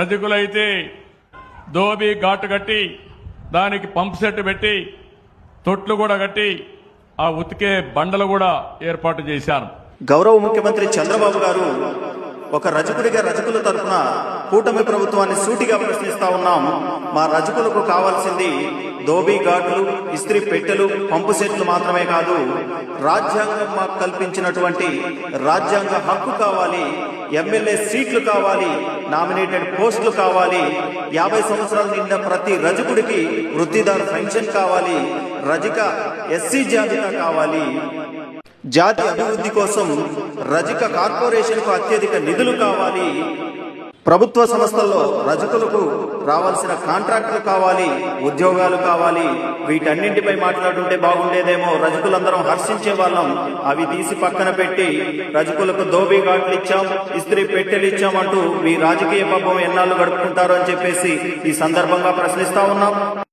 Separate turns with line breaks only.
రజకులైతే దోబి ఘాటు కట్టి దానికి పంప్ సెట్ పెట్టి తొట్లు కూడా కట్టి ఆ ఉతికే బండలు కూడా ఏర్పాటు చేశాను.
గౌరవ ముఖ్యమంత్రి చంద్రబాబు గారు ఒక రజకుడిగా రజకుల తరపున కూటమి ప్రభుత్వాన్ని సూటిగా ప్రశ్నిస్తా ఉన్నాం. మా రజకులకు కావాల్సింది దోబీ ఘాట్లు ఇస్త్రీ పెట్టెలు పంపు సెట్లు మాత్రమే కాదు. రాజ్యాంగం మాకు కల్పించినటువంటి రాజ్యాంగ హక్కు కావాలి ఎమ్మెల్యే సీట్లు కావాలి నామినేటెడ్ పోస్టులు కావాలి. యాభై సంవత్సరాలు నిండిన ప్రతి రజకుడికి వృత్తిదారు పెన్షన్ కావాలి రజక ఎస్సీ జాబితా కావాలి. జాతి అభివృద్ధి కోసం రజక కార్పొరేషన్కు అత్యధిక నిధులు కావాలి. ప్రభుత్వ సంస్థల్లో రజకులకు రావాల్సిన కాంట్రాక్టులు కావాలి ఉద్యోగాలు కావాలి. వీటన్నింటిపై మాట్లాడుంటే బాగుండేదేమో. రజకులందరం హర్షించే వాళ్ళం. అవి తీసి పక్కన పెట్టి రజకులకు దోబీ ఘాట్లు ఇచ్చాం ఇస్త్రీ పెట్టెలు ఇచ్చాం అంటూ మీ రాజకీయ పబ్బం ఎన్నాళ్ళు గడుపుకుంటారు అని చెప్పేసి ఈ సందర్భంగా ప్రశ్నిస్తా ఉన్నాం.